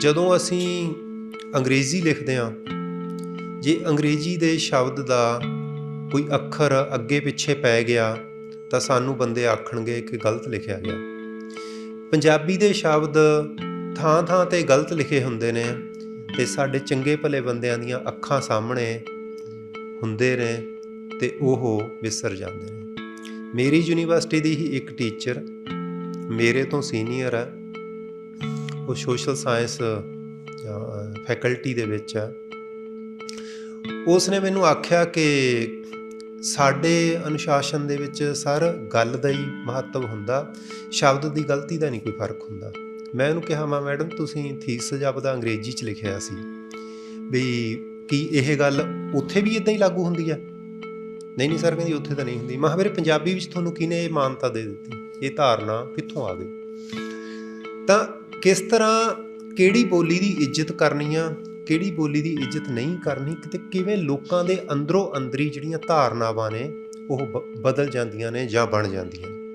ਜਦੋਂ ਅਸੀਂ ਅੰਗਰੇਜ਼ੀ ਲਿਖਦੇ ਹਾਂ, ਜੇ ਅੰਗਰੇਜ਼ੀ ਦੇ ਸ਼ਬਦ ਦਾ ਕੋਈ ਅੱਖਰ ਅੱਗੇ ਪਿੱਛੇ ਪੈ ਗਿਆ, ਤਾਂ ਸਾਨੂੰ ਬੰਦੇ ਆਖਣਗੇ ਕਿ ਗਲਤ ਲਿਖਿਆ ਗਿਆ। ਪੰਜਾਬੀ ਦੇ ਸ਼ਬਦ ਥਾਂ-ਥਾਂ ਤੇ ਗਲਤ ਲਿਖੇ ਹੁੰਦੇ ਨੇ ਤੇ ਸਾਡੇ ਚੰਗੇ ਭਲੇ ਬੰਦਿਆਂ ਦੀਆਂ ਅੱਖਾਂ ਸਾਹਮਣੇ ਹੁੰਦੇ ਨੇ ਤੇ ਉਹ ਵਿਸਰ ਜਾਂਦੇ ਨੇ। ਮੇਰੀ ਯੂਨੀਵਰਸਿਟੀ ਦੀ ਹੀ ਇੱਕ ਟੀਚਰ, ਮੇਰੇ ਤੋਂ ਸੀਨੀਅਰ ਹੈ ਉਹ ਸੋਸ਼ਲ ਸਾਇੰਸ ਫੈਕਲਟੀ ਦੇ ਵਿੱਚ ਹੈ। ਉਸ ਨੇ ਮੈਨੂੰ ਆਖਿਆ ਕਿ ਸਾਡੇ ਅਨੁਸ਼ਾਸਨ ਦੇ ਵਿੱਚ ਸਰ ਗੱਲ ਦਾ ਹੀ ਮਹੱਤਵ ਹੁੰਦਾ, ਸ਼ਬਦ ਦੀ ਗਲਤੀ ਦਾ ਨਹੀਂ ਕੋਈ ਫ਼ਰਕ ਹੁੰਦਾ। ਮੈਂ ਉਹਨੂੰ ਕਿਹਾ, ਮਾ, ਮੈਡਮ, ਤੁਸੀਂ ਥੀਸਿਸ ਆਪਦਾ ਅੰਗਰੇਜ਼ੀ ਚ ਲਿਖਿਆ ਸੀ ਵੀ ਕੀ ਇਹ ਗੱਲ ਉੱਥੇ ਵੀ ਇਦਾਂ ਹੀ ਲਾਗੂ ਹੁੰਦੀ ਹੈ? ਨਹੀਂ ਨਹੀਂ ਸਰ, ਕਹਿੰਦੀ ਉੱਥੇ ਤਾਂ ਨਹੀਂ ਹੁੰਦੀ। ਮੈਂ ਕਿਹਾ ਵੀਰੇ ਪੰਜਾਬੀ ਵਿੱਚ ਤੁਹਾਨੂੰ ਕਿਹਨੇ ਇਹ ਮਾਨਤਾ ਦੇ ਦਿੱਤੀ? ਇਹ ਧਾਰਨਾ ਕਿੱਥੋਂ ਆ ਗਈ? ਤਾਂ ਕਿਸ ਤਰ੍ਹਾਂ ਕਿਹੜੀ ਬੋਲੀ ਦੀ ਇੱਜ਼ਤ ਕਰਨੀ ਆ, ਕਿਹੜੀ ਬੋਲੀ ਦੀ ਇੱਜ਼ਤ ਨਹੀਂ ਕਰਨੀ ਤੇ ਕਿਵੇਂ ਲੋਕਾਂ ਦੇ ਅੰਦਰੋਂ ਅੰਦਰੀ ਜਿਹੜੀਆਂ ਧਾਰਨਾਵਾਂ ਨੇ, ਉਹ ਬ- ਬਦਲ ਜਾਂਦੀਆਂ ਨੇ ਜਾਂ ਬਣ ਜਾਂਦੀਆਂ ਨੇ?